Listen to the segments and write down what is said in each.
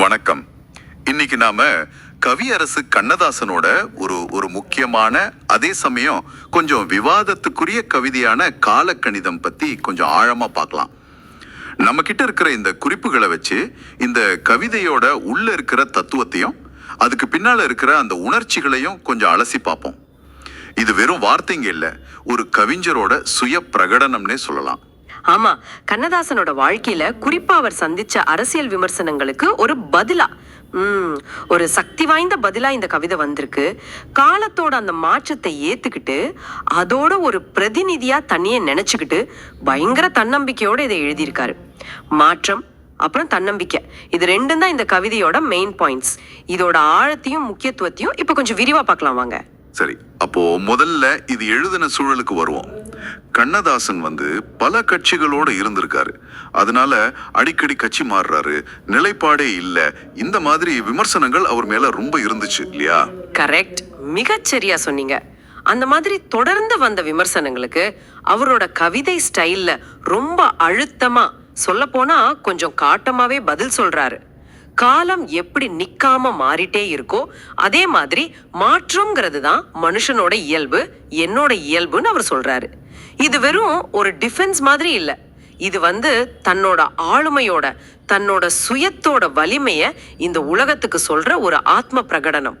வணக்கம். இன்னைக்கு நாம கவியரசு கண்ணதாசனோட ஒரு ஒரு முக்கியமான அதே சமயம் கொஞ்சம் விவாதத்துக்குரிய கவிதையான காலக்கணிதம் பத்தி கொஞ்சம் ஆழமா பார்க்கலாம். நம்ம கிட்ட இருக்கிற இந்த குறிப்புகளை வச்சு இந்த கவிதையோட உள்ள இருக்கிற தத்துவத்தையும் அதுக்கு பின்னால இருக்கிற அந்த உணர்ச்சிகளையும் கொஞ்சம் அலசி பார்ப்போம். இது வெறும் வார்த்தைங்க இல்லை ஒரு கவிஞரோட சுய பிரகடனம்னே சொல்லலாம். ஆமா கண்ணதாசனோட வாழ்க்கையில குறிப்பா அவர் சந்திச்ச அரசியல் விமர்சனங்களுக்கு ஒரு பதிலா. ம் ஒரு சக்தி வாய்ந்த பதிலா இந்த கவிதை வந்திருக்கு. காலத்தோட அந்த மாற்றத்தை ஏத்துக்கிட்டு அதோட ஒரு பிரதிநிதியா தண்ணியை நினைச்சுக்கிட்டு பயங்கர தன்னம்பிக்கையோட இதை எழுதியிருக்காரு. மாற்றம் அப்புறம் தன்னம்பிக்கை. இது ரெண்டும் தான் இந்த கவிதையோட மெயின் பாயிண்ட்ஸ் இதோட ஆழத்தையும் முக்கியத்துவத்தையும் இப்போ கொஞ்சம் விரிவா பார்க்கலாம் வாங்க. சரி அப்போ முதல்ல இது எழுதின சூழலுக்கு வருவோம். கண்ணதாசன் வந்து பல கட்சிகளோடு இருந்திருக்காரு. அதனால அடிக்கடி கட்சி மாறுறாரு நிலைப்பாடே இல்ல. இந்த மாதிரி விமர்சனங்கள் அவர் மேல ரொம்ப இருந்துச்சு இல்லையா? கரெக்ட் மிகச்சரியா சொன்னீங்க. அந்த மாதிரி தொடர்ந்து வந்த விமர்சனங்களுக்கு அவரோட கவிதை ஸ்டைல்ல ரொம்ப அழுத்தமா சொல்ல போனா கொஞ்சம் காட்டமாவே பதில் சொல்றாரு. காலம் எப்படி நிக்காம மாறிட்டே இருக்கோ அதே மாதிரி மாற்றம்ங்கிறது தான் மனுஷனோட இயல்பு என்னோட இயல்புன்னு அவர் சொல்றாரு. இது வெறும் ஒரு டிஃபென்ஸ் மாதிரி இல்ல. இது வந்து தன்னோட ஆளுமையோட தன்னோட சுயத்தோட வலிமைய இந்த உலகத்துக்கு சொல்ற ஒரு ஆத்ம பிரகடனம்.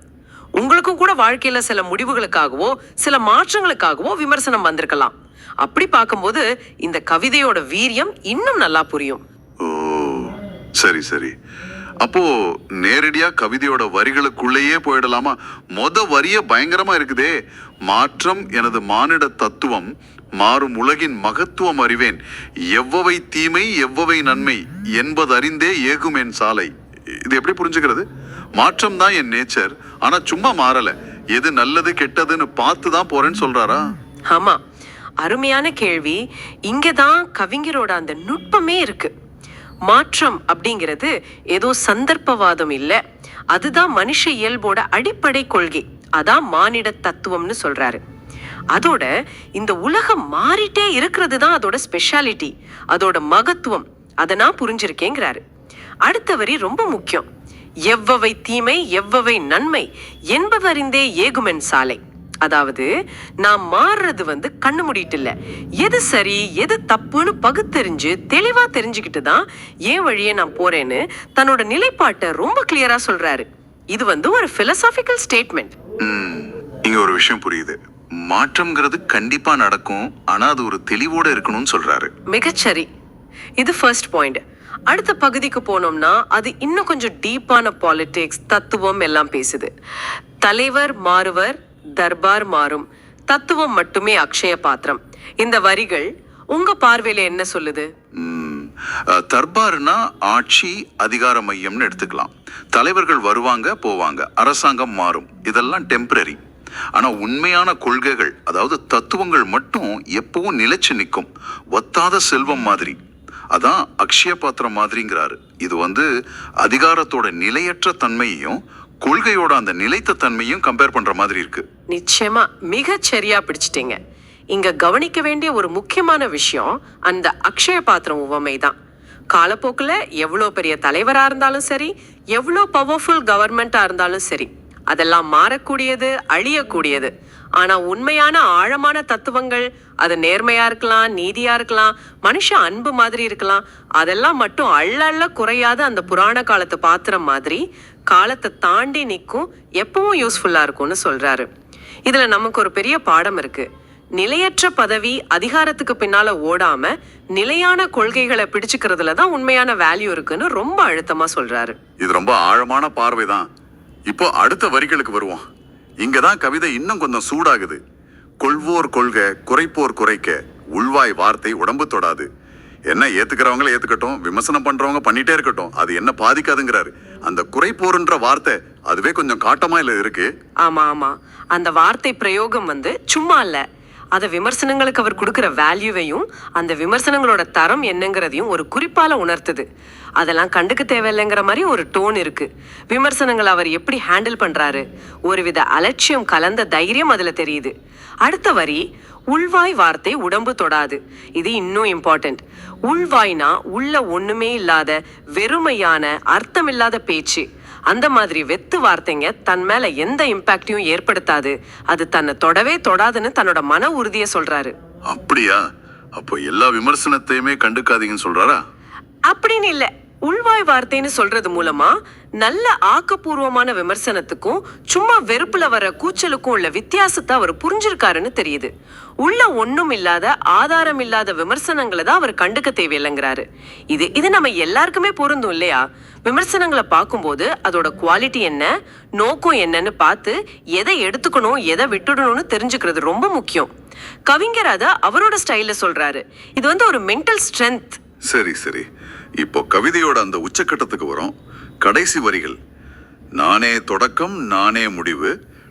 உங்களுக்கும் கூட வாழ்க்கையில சில முடிவுகளுக்காகவோ சில மாற்றங்களுக்காகவோ விமர்சனம் வந்திருக்கலாம். அப்படி பார்க்கும்போது இந்த கவிதையோட வீரியம் இன்னும் நல்லா புரியும். சரி சரி. அப்போ நேரடியா கவிதையோட வரிகளுக்குள்ளேயே போயிடலாமா? மொத வரிய பயங்கரமா இருக்குதே. மாற்றம் எனது மானிட தத்துவம் மாறும் உலகின் மகத்துவம் அறிவேன். எவ்வவை தீமை எவ்வவை நன்மை என்பதறிந்தே ஏகும் என் சாலை. இது எப்படி புரிஞ்சுக்கிறது? மாற்றம் தான் என் நேச்சர் ஆனா சும்மா மாறல. எது நல்லது கெட்டதுன்னு பார்த்து தான் போறேன்னு சொல்றாரா? ஆமா. அருமையான கேள்வி. இங்கதான் கவிஞரோட அந்த நுட்பமே இருக்கு. மாற்றம் அப்படிங்கிறது ஏதோ சந்தர்ப்பவாதம் இல்லை. அதுதான் மனுஷ இயல்போட அடிப்படை கொள்கை. அதான் மானிட தத்துவம்னு சொல்றாரு. அதோட இந்த உலகம் மாறிட்டே இருக்கிறது தான் அதோட ஸ்பெஷாலிட்டி அதோட மகத்துவம். அதை நான் புரிஞ்சிருக்கேங்கிறாரு. அடுத்த வரி ரொம்ப முக்கியம். எவ்வவை தீமை எவ்வவை நன்மை என்பவரிந்தே ஏகுமென் சாலை. அதாவது நான் மாறுறது வந்து கண்ணு மூடிட்டு இல்ல. எது சரி எது தப்புன்னு பகுத்தறிஞ்சு தெளிவா தெரிஞ்சுக்கிட்டு தான் ஏன் வழியே நான் போறேன்னு தன்னோட நிலைப்பாட்டை ரொம்ப கிளியரா சொல்றாரு. இது வந்து ஒரு பிலசாபிக்கல் ஸ்டேட்மெண்ட் ம், இங்க ஒரு விஷயம் புரியுது. மாற்றம்ங்கிறது கண்டிப்பா நடக்கும் ஆனா அது ஒரு தெளிவோட இருக்கணும்னு சொல்றாரு. மிகச்சரி இது ஃபர்ஸ்ட் பாயிண்ட் அடுத்த பகுதிக்கு போனோம்னா அது இன்னும் கொஞ்சம் டீப்பான பாலிடிக்ஸ் தத்துவம் எல்லாம் பேசுது. தலைவர் மாறுவர் தர்பார் மாறும். தத்துவம் மட்டுமே அக்ஷய பாத்திரம். இந்த வரிகள் உங்க பார்வையில என்ன சொல்லுது? தர்பார்னா ஆட்சி அதிகார மையம்னு எடுத்துக்கலாம். தலைவர்கள் வருவாங்க போவாங்க. அரசாங்கம் மாறும். இதெல்லாம் டெம்பரரி ஆனா உண்மையான கொள்கைகள் அதாவது தத்துவங்கள் மட்டும் எப்பவும் நிலைச்சு நிற்கும். ஒத்தாத செல்வம் மாதிரி. அதான் அக்ஷய பாத்திரம் மாதிரிங்கிறாரு. இது வந்து அதிகாரத்தோட நிலையற்ற தன்மையையும் கொள்கையோட அந்த நிலைத்த தன்மையும் கம்பேர் பண்ற மாதிரி இருக்கு. நிச்சயமா மிக சரியா பிடிச்சிட்டீங்க. இங்க கவனிக்க வேண்டிய ஒரு முக்கியமான விஷயம் அந்த அக்ஷய பாத்திரம் உவமை தான். காலப்போக்கில் எவ்வளோ பெரிய தலைவராக இருந்தாலும் சரி எவ்வளோ பவர்ஃபுல் கவர்மெண்ட்டாக இருந்தாலும் சரி அதெல்லாம் மாறக்கூடியது அழியக்கூடியது. ஆனால் உண்மையான ஆழமான தத்துவங்கள் அது நேர்மையாக இருக்கலாம் நீதியாக இருக்கலாம் மனுஷ அன்பு மாதிரி இருக்கலாம் அதெல்லாம் மட்டும் அள்ள அள்ள குறையாத அந்த புராண காலத்து பாத்திரம் மாதிரி காலத்தை தாண்டி நிற்கும் எப்பவும் யூஸ்ஃபுல்லாக இருக்கும்னு சொல்கிறாரு இதில் நமக்கு ஒரு பெரிய பாடம் இருக்குது நிலையற்ற பதவி அதிகாரத்துக்கு பின்னால் ஓடாமல் நிலையான கொள்கைகளை பிடிச்சுக்கிறதுல தான் உண்மையான வேல்யூ இருக்குன்னு ரொம்ப அழுத்தமாக சொல்கிறாரு இது ரொம்ப ஆழமான பார்வை தான் இப்போ அடுத்த வரிகளுக்கு வருவோம். இங்கதான் கவிதை இன்னும் கொஞ்சம் சூடாகுது. கொள்வோர் கொள்க குறைப்போர் குறைக்க உள்வாய் வார்த்தை உடம்பு தொடாது. என்ன ஏத்துக்கிறவங்கள ஏத்துக்கட்டும் விமர்சனம் பண்றவங்க பண்ணிட்டே இருக்கட்டும் அது என்ன பாதிக்காதுங்கிறாரு. அந்த குறைப்போர்ன்ற வார்த்தை அதுவே கொஞ்சம் காட்டமா இல்ல இருக்கு? ஆமா ஆமா. அந்த வார்த்தை பிரயோகம் வந்து சும்மா இல்ல. அத விமர்சனங்களுக்கு அவர் கொடுக்கிற வேல்யூவையும் அந்த விமர்சனங்களோட தரம் என்னங்கிறதையும் ஒரு குறிப்பால உணர்த்துது. அதெல்லாம் கண்டுக்க தேவையில்லைங்கிற மாதிரி ஒரு டோன் இருக்கு. விமர்சனங்களை அவர் எப்படி ஹேண்டில் பண்றாரு? ஒருவித அலட்சியம் கலந்த தைரியம் அதுல தெரியுது. அடுத்த வரி உள்வாய் வார்த்தை உடம்பு தொடாது. இது இன்னும் இம்பார்ட்டன்ட் உள்வாய்னா உள்ள ஒண்ணுமே இல்லாத வெறுமையான அர்த்தமில்லாத பேச்சு. அந்த மாதிரி வெத்து வார்த்தைங்க தன் மேல எந்த இம்பாக்டையும் ஏற்படுத்தாது. அது தன்னை தொடவே தொடாதுன்னு தன்னோட மன உறுதியை சொல்றாரு. அப்படியா? அப்போ எல்லா விமர்சனத்தையுமே கண்டுக்காதீங்கன்னு சொல்றாரா? அப்படின்னு இல்ல. உள்வாய் வார்த்தைன்னு சொல்றது மூலமா நல்ல ஆக்கப்பூர்வமான விமர்சனத்துக்கும் சும்மா வெறுப்புல வர கூச்சலுக்கும் உள்ள வித்தியாசத்தை அவர் புரிஞ்சிருக்காருன்னு தெரியுது. உள்ள ஒன்றும் இல்லாத ஆதாரம் இல்லாத விமர்சனங்களை தான் அவர் கண்டுக்க தேவையில்லைங்கிறாரு. இது இது நம்ம எல்லாருக்குமே பொருந்தும் இல்லையா? விமர்சனங்களை பார்க்கும்போது அதோட குவாலிட்டி என்ன நோக்கம் என்னன்னு பார்த்து எதை எடுத்துக்கணும் எதை விட்டுடணும்னு தெரிஞ்சுக்கிறது ரொம்ப முக்கியம். கவிஞர் அதை அவரோட ஸ்டைலில் சொல்றாரு. இது வந்து ஒரு மென்டல் ஸ்ட்ரென்த் சரி சரி. இப்போ கவிதையோட அந்த உச்சக்கட்டத்துக்கு வரும். கடைசி வரிகள். நானே தொடக்கம் நானே முடிவு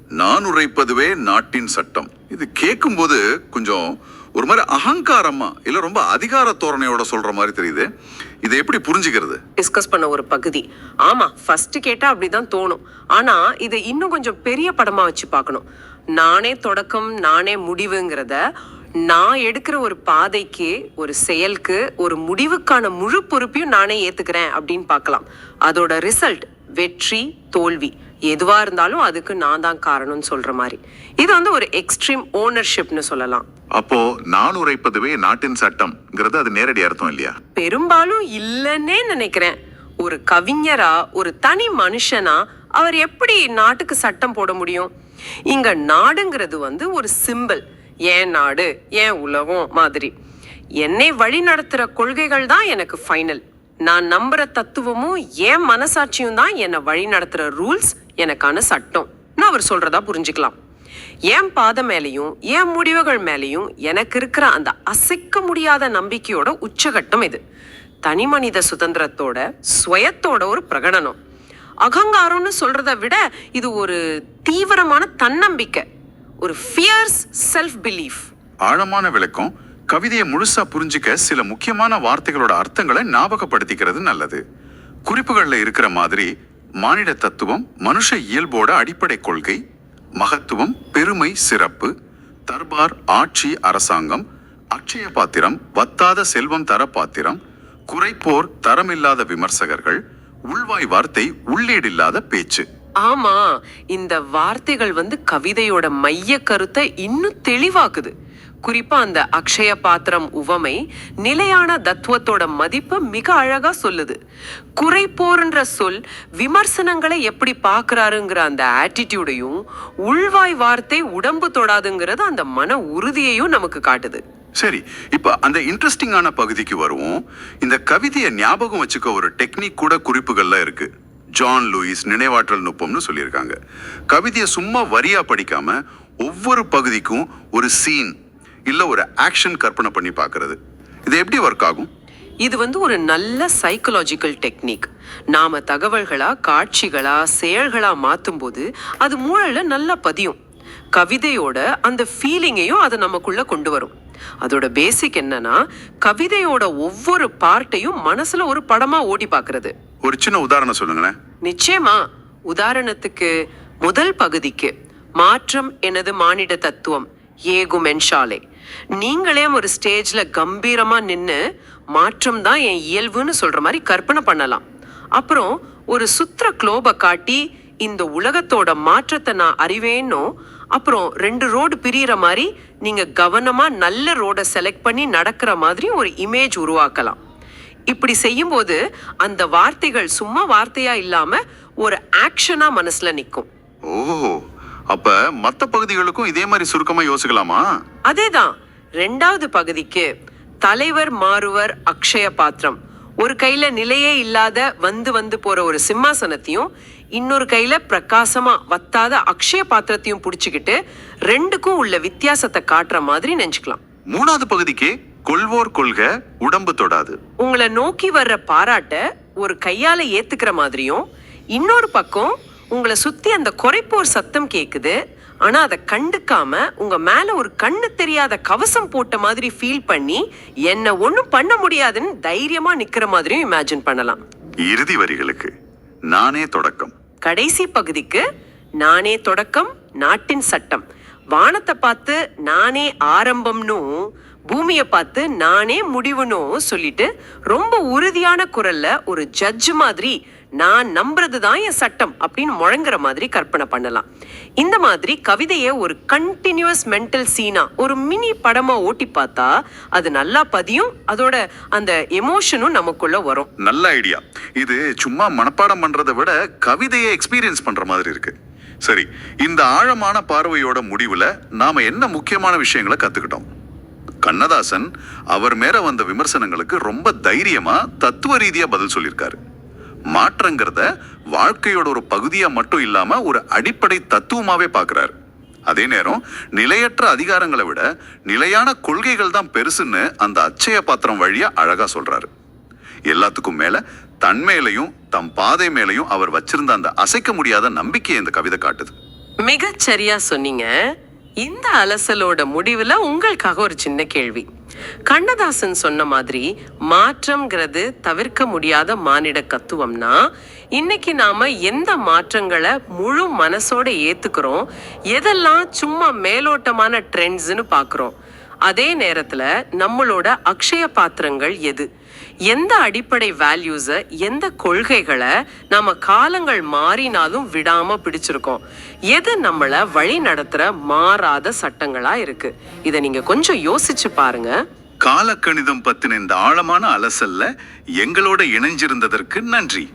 நான் உரைப்பதுவே நாட்டின் சட்டம். இது கேட்கும்போது கொஞ்சம் ஒரு மாதிரி அகங்காரமா இல்ல ரொம்ப அதிகார தோரணையோட சொல்ற மாதிரி தெரியுது. இதை எப்படி புரிஞ்சுக்கிறது? டிஸ்கஸ் பண்ண ஒரு பகுதி. ஆமா ஃபர்ஸ்ட் கேட்டா அப்படிதான் தோணும். ஆனா இதை இன்னும் கொஞ்சம் பெரிய படமா வச்சு பார்க்கணும். நானே தொடக்கம் நானே முடிவுங்கிறத நான் எடுக்கிற ஒரு பாதைக்கு ஒரு செயலுக்கு ஒரு முடிவுக்கான முழு பொறுப்பையும் நானே ஏத்துக்கிறேன் அப்படின்னு பார்க்கலாம். அதோட ரிசல்ட் வெற்றி தோல்வி. எதுவா இருந்தாலும் அதுக்கு நான் தான் காரணம்னு சொல்ற மாதிரி. இது வந்து ஒரு எக்ஸ்ட்ரீம் ஓனர்ஷிப்னு சொல்லலாம். அப்போ நான் உரைப்பதுவே நாட்டின் சட்டம்ங்கிறது அது நேரடி அர்த்தம் இல்லையா? பெரும்பாலும் இல்லைன்னே நினைக்கிறேன். ஒரு கவிஞரா ஒரு தனி மனுஷனா அவர் எப்படி நாட்டுக்கு சட்டம் போட முடியும்? இங்க நாடுங்கிறது வந்து ஒரு சிம்பிள் ஏன் நாடு ஏன் உலகம் மாதிரி. என்னை வழி நடத்துகிற கொள்கைகள் தான் எனக்கு ஃபைனல் நான் நம்புற தத்துவமும் என் மனசாட்சியும் தான் என்னை வழி நடத்துகிற ரூல்ஸ் எனக்கான சட்டம். நான் அவர் சொல்றதா புரிஞ்சுக்கலாம். என் பாதை மேலேயும் என் முடிவுகள் மேலேயும் எனக்கு இருக்கிற அந்த அசைக்க முடியாத நம்பிக்கையோட உச்சகட்டம் இது. தனி மனித சுதந்திரத்தோட சுயத்தோட ஒரு பிரகடனம். அகங்காரம்னு சொல்றதை விட இது ஒரு தீவிரமான தன்னம்பிக்கை. ஒரு ஃபியர்ஸ் செல்ஃப் பிலீஃப் ஆழமான விளக்கம் கவிதையை முழுசா புரிஞ்சுக்க சில முக்கியமான வார்த்தைகளோட அர்த்தங்களை ஞாபகப்படுத்திக்கிறது நல்லது. குறிப்புகள்ல இருக்கிற மாதிரி மானிட தத்துவம் மனுஷ இயல்போட அடிப்படை கொள்கை மகத்துவம் பெருமை சிறப்பு தர்பார் ஆட்சி அரசாங்கம் அக்ஷய பாத்திரம் வத்தாத செல்வம் தர பாத்திரம் குறைப்போர் தரமில்லாத விமர்சகர்கள் உள்வாய் வார்த்தை உள்ளீடில்லாத பேச்சு. ஆமா இந்த வார்த்தைகள் வந்து கவிதையோட மைய கருத்தை இன்னும் தெளிவாக்குது. குறிப்பா அந்த அக்ஷய பாத்திரம் உவமை நிலையான தத்துவத்தோட மதிப்பை மிக அழகா சொல்லுது. குறைப்போர்ன்ற சொல் விமர்சனங்களை எப்படி பார்க்கறாருங்கிற அந்த ஆட்டிடியூடையும் உள்வாய் வார்த்தை உடம்பு தொடாதுங்கிறது அந்த மன உறுதியையும் நமக்கு காட்டுது. சரி இப்ப அந்த இன்ட்ரெஸ்டிங்கான பகுதிக்கு வருவோம். இந்த கவிதையை ஞாபகம் வச்சுக்க ஒரு டெக்னிக் கூட குறிப்புகள்லாம் இருக்கு. ஜான் லூயிஸ் நினைவாற்றல் நுட்பம்னு சொல்லியிருக்காங்க. கவிதையை சும்மா வரியா படிக்காம ஒவ்வொரு பகுதிக்கும் ஒரு சீன் இல்ல ஒரு ஆக்ஷன் கற்பனை பண்ணி பார்க்கிறது. இது எப்படி ஒர்க் ஆகும்? இது வந்து ஒரு நல்ல சைக்கலாஜிக்கல் டெக்னிக் நாம தகவல்களா காட்சிகளா செயல்களா மாத்தும்போது அது மூளையில நல்லா பதியும். கவிதையோட அந்த ஃபீலிங்கையும் அதை நமக்குள்ள கொண்டு வரும். அதோட பேசிக் என்னன்னா கவிதையோட ஒவ்வொரு பார்ட்டையும் மனசுல ஒரு படமா ஓடி பாக்குறது ஒரு சின்ன உதாரணம் சொல்லுங்களேன். நிச்சயமா உதாரணத்துக்கு முதல் பகுதிக்கு மாற்றம் எனது மானிட தத்துவம் ஏகும் மென்ஷாலே நீங்களே ஒரு ஸ்டேஜ்ல கம்பீரமா நின்னு மாற்றம் தான் என் இயல்புன்னு சொல்ற மாதிரி கற்பனை பண்ணலாம். அப்புறம் ஒரு சுத்திர குளோபை காட்டி இந்த உலகத்தோட மாற்றத்தை நான் அறிவேன்னோ அப்புறம் ரெண்டு ரோடு பிரியற மாதிரி நீங்க கவனமா நல்ல ரோட செலக்ட் பண்ணி நடக்கிற மாதிரி ஒரு இமேஜ் உருவாக்கலாம். இப்படி செய்யும்போது அந்த வார்த்தைகள் சும்மா வார்த்தையா இல்லாம ஒரு ஆக்ஷனா மனசுல நிக்கும். ஓ அப்ப மத்த பகுதிகளுக்கும் இதே மாதிரி சுருக்கமா யோசிக்கலாமா? அதேதான். ரெண்டாவது பகுதிக்கு தலைவர் மாறுவர் அக்ஷய பாத்திரம். ஒரு கையில நிலையே இல்லாத வந்து வந்து போற ஒரு சிம்மாசனத்தையும் இன்னொரு கையில பிரகாசமா வத்தாத அக்ஷய பாத்திரத்தையும் புடிச்சுக்கிட்டு ரெண்டுக்கும் உள்ள வித்தியாசத்தை காட்டுற மாதிரி நினைச்சுக்கலாம் மூணாவது பகுதிக்கு கொள்வோர் கொள்க உடம்பு தொடாது. உங்களை நோக்கி வர்ற பாராட்ட ஒரு கையால ஏத்துக்கிற மாதிரியும் இன்னொரு பக்கம் உங்களை சுத்தி அந்த குறைப்போர் சத்தம் கேக்குது ஆனா அதை கண்டுக்காம உங்க மேல ஒரு கண்ணு தெரியாத கவசம் போட்ட மாதிரி ஃபீல் பண்ணி என்ன ஒண்ணும் பண்ண முடியாதுன்னு தைரியமா நிக்கிற மாதிரியும் இமேஜின் பண்ணலாம். இறுதி வரிகளுக்கு நானே தொடக்கம். கடைசி பகுதிக்கு நானே தொடக்கம் நாட்டின் சட்டம். வானத்தை பார்த்து நானே ஆரம்பம்னும் பூமியை பார்த்து நானே முடிவுனும் சொல்லிட்டு ரொம்ப உறுதியான குரல்ல ஒரு ஜட்ஜ் மாதிரி நான் நம்புறது தான் என் சட்டம் அப்படின்னு முழங்குற மாதிரி கற்பனை பண்ணலாம். இந்த மாதிரி கவிதையை ஒரு கண்டினியூஸ் மென்டல் சீனா ஒரு மினி படமா ஓட்டி பார்த்தா அது நல்லா பதியும் அதோட அந்த எமோஷனும் நமக்குள்ள வரும். நல்ல ஐடியா இது சும்மா மனப்பாடம் பண்றதை விட கவிதையை எக்ஸ்பீரியன்ஸ் பண்ற மாதிரி இருக்கு. சரி இந்த ஆழமான பார்வையோட முடிவுல நாம என்ன முக்கியமான விஷயங்களை கத்துக்கிட்டோம்? கண்ணதாசன் அவர் மேல வந்த விமர்சனங்களுக்கு ரொம்ப தைரியமா தத்துவ ரீதியா பதில் சொல்லியிருக்காரு. மாற்றங்கிறத வாழ்க்கையோட ஒரு பகுதியா மட்டும் இல்லாம ஒரு அடிப்படை தத்துவமாவே பார்க்கறாரு அதே நேரம் நிலையற்ற அதிகாரங்களை விட நிலையான கொள்கைகள் தான் பெருசுன்னு அந்த அச்சய பாத்திரம் வழியா அழகா சொல்றாரு. எல்லாத்துக்கும் மேல தன் மேலையும் தம் பாதை மேலையும் அவர் வச்சிருந்த அந்த அசைக்க முடியாத நம்பிக்கையை இந்த கவிதை காட்டுது. மிகச் சரியா சொன்னீங்க. இந்த அலசலோட முடிவுல உங்களுக்காக ஒரு சின்ன கேள்வி. கண்ணதாசன் சொன்ன மாதிரி மாற்றம்ங்கிறது தவிர்க்க முடியாத மானிட கத்துவம்னா இன்னைக்கு நாம எந்த மாற்றங்களை முழு மனசோட ஏத்துக்கிறோம் எதெல்லாம் சும்மா மேலோட்டமான ட்ரெண்ட்ஸ்னு பார்க்குறோம் அதே நேரத்துல நம்மளோட அக்ஷய பாத்திரங்கள் எது? எந்த அடிப்படை வேல்யூஸை எந்த கொள்கைகளை நம்ம காலங்கள் மாறினாலும் விடாம பிடிச்சிருக்கோம். எது நம்மளை வழி நடத்துற மாறாத சட்டங்களா இருக்கு? இதை நீங்க கொஞ்சம் யோசிச்சு பாருங்க. காலக்கணிதம் பத்தின இந்த ஆழமான அலசல்ல எங்களோட இணைஞ்சிருந்ததற்கு நன்றி.